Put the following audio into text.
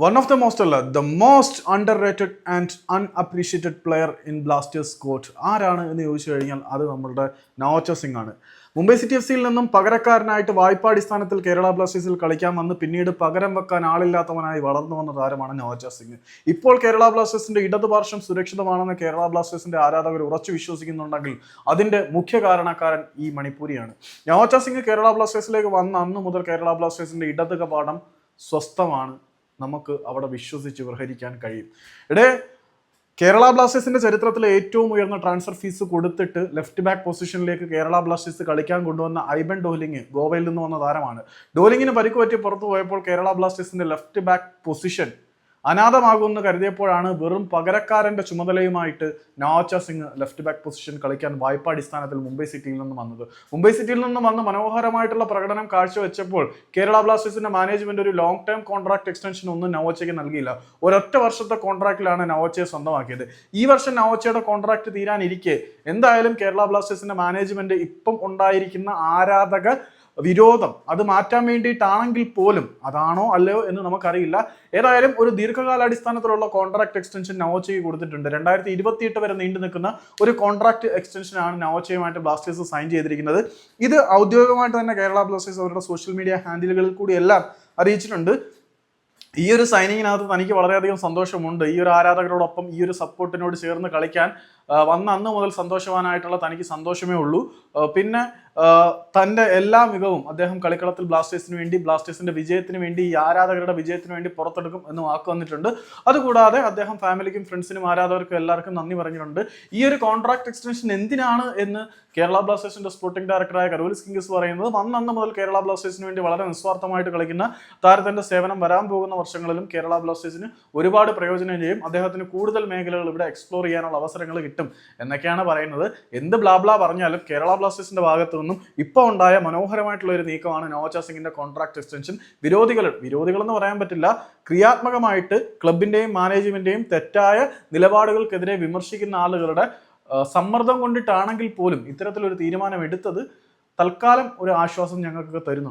One of the most അല്ല the most underrated and unappreciated player in Blasters coach ആരാണ് എന്ന് ചോദിച്ചു കഴിഞ്ഞാൽ അത് നമ്മളുടെ നവോച്ച സിംഗ് ആണ്. മുംബൈ സിറ്റി എഫ് സിയിൽ നിന്നും പകരക്കാരനായിട്ട് വായ്പാടിസ്ഥാനത്തിൽ കേരള ബ്ലാസ്റ്റേഴ്സിൽ കളിക്കാൻ വന്ന് പിന്നീട് പകരം വെക്കാൻ ആളില്ലാത്തവനായി വളർന്നു വന്ന താരമാണ് നവോച്ച സിംഗ്. ഇപ്പോൾ കേരള ബ്ലാസ്റ്റേഴ്സിന്റെ ഇടതുപാർശ്വം സുരക്ഷിതമാണെന്ന് കേരള ബ്ലാസ്റ്റേഴ്സിന്റെ ആരാധകർ ഉറച്ചു വിശ്വസിക്കുന്നുണ്ടെങ്കിൽ അതിന്റെ മുഖ്യ കാരണക്കാരൻ ഈ മണിപ്പൂരിയാണ്. നവോച്ച സിംഗ് കേരള ബ്ലാസ്റ്റേഴ്സിലേക്ക് വന്ന അന്ന് മുതൽ കേരള ബ്ലാസ്റ്റേഴ്സിന്റെ ഇടത് കപാടം സ്വസ്ഥമാണ്. നമുക്ക് അവിടെ വിശ്വസിച്ച് വ്യവഹരിക്കാൻ കഴിയും. ഇടേ കേരള ബ്ലാസ്റ്റേഴ്സിന്റെ ചരിത്രത്തിലെ ഏറ്റവും ഉയർന്ന ട്രാൻസ്ഫർ ഫീസ് കൊടുത്തിട്ട് ലെഫ്റ്റ് ബാക്ക് പൊസിഷനിലേക്ക് കേരള ബ്ലാസ്റ്റേഴ്സ് കളിക്കാൻ കൊണ്ടുവന്ന ഐബൻ ഡോലിംഗ് ഗോവയിൽ നിന്ന് വന്ന താരമാണ്. ഡോലിങ്ങിന് പരിക്കുപറ്റി പുറത്തു പോയപ്പോൾ കേരള ബ്ലാസ്റ്റേഴ്സിന്റെ ലെഫ്റ്റ് ബാക്ക് പൊസിഷൻ അനാഥമാകുമെന്ന് കരുതിയപ്പോഴാണ് വെറും പകരക്കാരന്റെ ചുമതലയുമായിട്ട് Naocha Singh left back position കളിക്കാൻ വായ്പ അടിസ്ഥാനത്തിൽ മുംബൈ സിറ്റിയിൽ നിന്ന് വന്നത്. മുംബൈ സിറ്റിയിൽ നിന്ന് വന്ന് മനോഹരമായിട്ടുള്ള പ്രകടനം കാഴ്ചവെച്ചപ്പോൾ കേരള ബ്ലാസ്റ്റേഴ്സിന്റെ മാനേജ്മെന്റ് ഒരു ലോങ് ടേം കോൺട്രാക്ട് എക്സ്റ്റൻഷൻ ഒന്നും നവോച്ചയ്ക്ക് നൽകിയില്ല. ഒരൊറ്റ വർഷത്തെ കോൺട്രാക്റ്റിലാണ് നവോച്ചയെ സ്വന്തമാക്കിയത്. ഈ വർഷം നവോച്ചയുടെ കോൺട്രാക്ട് തീരാനിരിക്കെ. എന്തായാലും കേരള ബ്ലാസ്റ്റേഴ്സിന്റെ മാനേജ്മെന്റ് ഇപ്പം ഉണ്ടായിരിക്കുന്ന ആരാധക വിരോധം. അത് മാറ്റാൻ വേണ്ടിയിട്ടാണെങ്കിൽ പോലും അതാണോ അല്ലയോ എന്ന് നമുക്കറിയില്ല. ഏതായാലും ഒരു ദീർഘകാലാടിസ്ഥാനത്തിലുള്ള കോൺട്രാക്ട് എക്സ്റ്റൻഷൻ നവോച്ചയ്ക്ക് കൊടുത്തിട്ടുണ്ട്. രണ്ടായിരത്തി ഇരുപത്തിയെട്ട് വരെ നീണ്ടു നിൽക്കുന്ന ഒരു കോൺട്രാക്ട് എക്സ്റ്റൻഷനാണ് നവോച്ചയുമായിട്ട് ബ്ലാസ്റ്റേഴ്സ് സൈൻ ചെയ്തിരിക്കുന്നത്. ഇത് ഔദ്യോഗികമായിട്ട് തന്നെ കേരള ബ്ലാസ്റ്റേഴ്സ് അവരുടെ സോഷ്യൽ മീഡിയ ഹാൻഡിലുകളിൽ കൂടി എല്ലാം അറിയിച്ചിട്ടുണ്ട്. ഈ ഒരു സൈനിങ്ങിനകത്ത് തനിക്ക് വളരെയധികം സന്തോഷമുണ്ട്. ഈ ഒരു ആരാധകരോടൊപ്പം ഈ ഒരു സപ്പോർട്ടിനോട് ചേർന്ന് കളിക്കാൻ വന്ന അന്ന് മുതൽ സന്തോഷവാനായിട്ടുള്ള തനിക്ക് സന്തോഷമേ ഉള്ളൂ. പിന്നെ തന്റെ എല്ലാ മികവും അദ്ദേഹം കളിക്കളത്തിൽ ബ്ലാസ്റ്റേഴ്സിന് വേണ്ടി ബ്ലാസ്റ്റേഴ്സിന്റെ വിജയത്തിന് വേണ്ടി ഈ ആരാധകരുടെ വിജയത്തിന് വേണ്ടി പുറത്തെടുക്കും എന്ന് വാക്ക് വന്നിട്ടുണ്ട് അതുകൂടാതെ അദ്ദേഹം ഫാമിലിക്കും ഫ്രണ്ട്സിനും ആരാധകർക്കും എല്ലാവർക്കും നന്ദി പറഞ്ഞിട്ടുണ്ട്. ഈ ഒരു കോൺട്രാക്ട് എക്സ്റ്റൻഷൻ എന്തിനാണ് എന്ന് കേരള ബ്ലാസ്റ്റേഴ്സിന്റെ സ്പോർട്ടിംഗ് ഡയറക്ടറായ കരോലിസ് കിങ്സ് പറയുന്നത് വന്ന അന്ന് മുതൽ കേരള ബ്ലാസ്റ്റേഴ്സിന് വേണ്ടി വളരെ നിസ്വാർത്ഥമായിട്ട് കളിക്കുന്ന താരത്തിന്റെ സേവനം വരാൻ പോകുന്ന വർഷങ്ങളിലും കേരള ബ്ലാസ്റ്റേഴ്സിന് ഒരുപാട് പ്രയോജനം ചെയ്യും. അദ്ദേഹത്തിന് കൂടുതൽ മേഖലകൾ ഇവിടെ എക്സ്പ്ലോർ ചെയ്യാനുള്ള അവസരങ്ങൾ കിട്ടും. എന്നൊക്കെയാണ് പറയുന്നത്. എന്ത് ബ്ലാബ്ലാ പറഞ്ഞാലും കേരള ബ്ലാസ്റ്റേഴ്സിന്റെ ഭാഗത്തു നിന്നും ഇപ്പോൾ ഉണ്ടായ മനോഹരമായിട്ടുള്ള ഒരു നീക്കമാണ് നവോച്ച സിംഗിന്റെ കോൺട്രാക്ട് എക്സ്റ്റൻഷൻ വിരോധികൾ വിരോധികൾ എന്ന് പറയാൻ പറ്റില്ല. ക്രിയാത്മകമായിട്ട് ക്ലബിന്റെയും മാനേജ്മെന്റിന്റെയും തെറ്റായ നിലപാടുകൾക്കെതിരെ വിമർശിക്കുന്ന ആളുകളുടെ സമ്മർദ്ദം കൊണ്ടിട്ടാണെങ്കിൽ പോലും ഇത്തരത്തിലൊരു തീരുമാനം എടുത്തത് തൽക്കാലം ഒരു ആശ്വാസം ഞങ്ങൾക്ക് തരുന്നുണ്ട്.